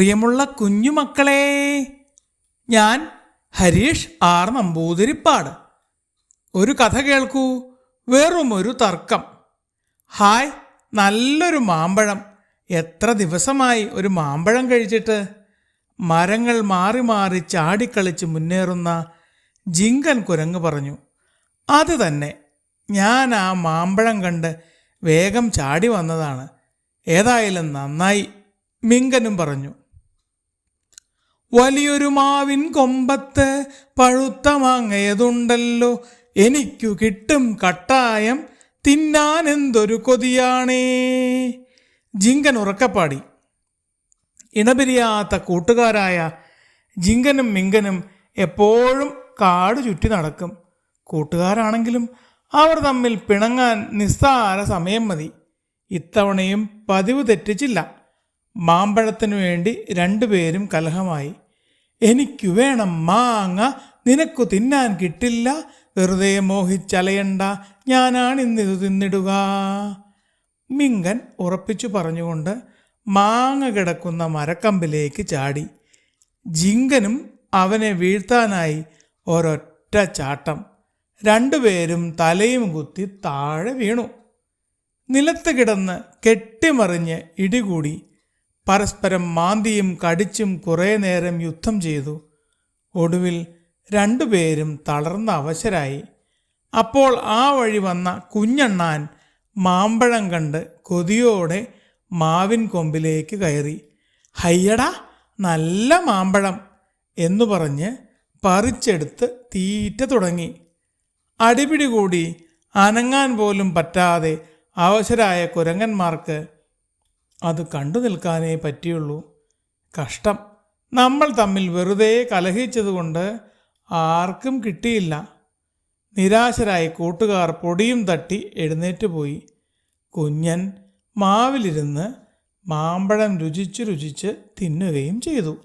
പ്രിയമുള്ള കുഞ്ഞുമക്കളെ ഞാൻ ഹരീഷ് ആർ നമ്പൂതിരിപ്പാട്. ഒരു കഥ കേൾക്കൂ വെറും ഒരു തർക്കം. ഹായ് നല്ലൊരു മാമ്പഴം. എത്ര ദിവസമായി ഒരു മാമ്പഴം കഴിച്ചിട്ട്? മരങ്ങൾ മാറി മാറി ചാടിക്കളിച്ച് മുന്നേറുന്ന ജിങ്കൻ കുരങ്ങ് പറഞ്ഞു അത് തന്നെ. ഞാൻ ആ മാമ്പഴം കണ്ട് വേഗം ചാടി വന്നതാണ്. ഏതായാലും നന്നായി മിങ്കനും പറഞ്ഞു. വലിയൊരു മാവിൻ കൊമ്പത്ത് പഴുത്ത മാങ്ങയതുണ്ടല്ലോ. എനിക്കു കിട്ടും കട്ടായം. തിന്നാൻ എന്തൊരു കൊതിയാണേ. ജിങ്കൻ ഉറക്കപ്പാടി. ഇണപിരിയാത്ത കൂട്ടുകാരായ ജിങ്കനും മിങ്കനും എപ്പോഴും കാട് ചുറ്റി നടക്കും. കൂട്ടുകാരാണെങ്കിലും അവർ തമ്മിൽ പിണങ്ങാൻ നിസ്സാര സമയം മതി. ഇത്തവണയും പതിവ് തെറ്റിച്ചില്ല. മാമ്പഴത്തിനു വേണ്ടി രണ്ടുപേരും കലഹമായി. എനിക്ക് വേണം മാങ്ങ നിനക്കു തിന്നാൻ കിട്ടില്ല. വെറുതെ മോഹിച്ചലയണ്ട ഞാനാണിന്നിത് തിന്നിടുക. മിങ്കൻ ഉറപ്പിച്ചു പറഞ്ഞുകൊണ്ട് മാങ്ങ കിടക്കുന്ന മരക്കമ്പിലേക്ക് ചാടി. ജിങ്കനും അവനെ വീഴ്ത്താനായി ഒരൊറ്റ ചാട്ടം. രണ്ടുപേരും തലയും കുത്തി താഴെ വീണു. നിലത്ത് കിടന്ന് കെട്ടിമറിഞ്ഞ് ഇടികൂടി. പരസ്പരം മാന്തിയും കടിച്ചും കുറേ നേരം യുദ്ധം ചെയ്തു. ഒടുവിൽ രണ്ടുപേരും തളർന്ന അവശരായി. അപ്പോൾ ആ വഴി വന്ന കുഞ്ഞണ്ണാൻ മാമ്പഴം കണ്ട് കൊതിയോടെ മാവിൻ കൊമ്പിലേക്ക് കയറി. ഹയ്യടാ നല്ല മാമ്പഴം എന്നു പറഞ്ഞ് പറിച്ചെടുത്ത് തീറ്റ തുടങ്ങി. അടിപിടി കൂടി അനങ്ങാൻ പോലും പറ്റാതെ അവശരായ കുരങ്ങന്മാർക്ക് അത് കണ്ടു നിൽക്കാനേ പറ്റിയുള്ളൂ. കഷ്ടം. നമ്മൾ തമ്മിൽ വെറുതെ കലഹിച്ചതുകൊണ്ട് ആർക്കും കിട്ടിയില്ല. നിരാശരായി കൂട്ടുകാർ പൊടിയും തട്ടി എഴുന്നേറ്റ് പോയി. കുഞ്ഞൻ മാവിലിരുന്ന് മാമ്പഴം രുചിച്ച് രുചിച്ച് തിന്നുകയും ചെയ്തു.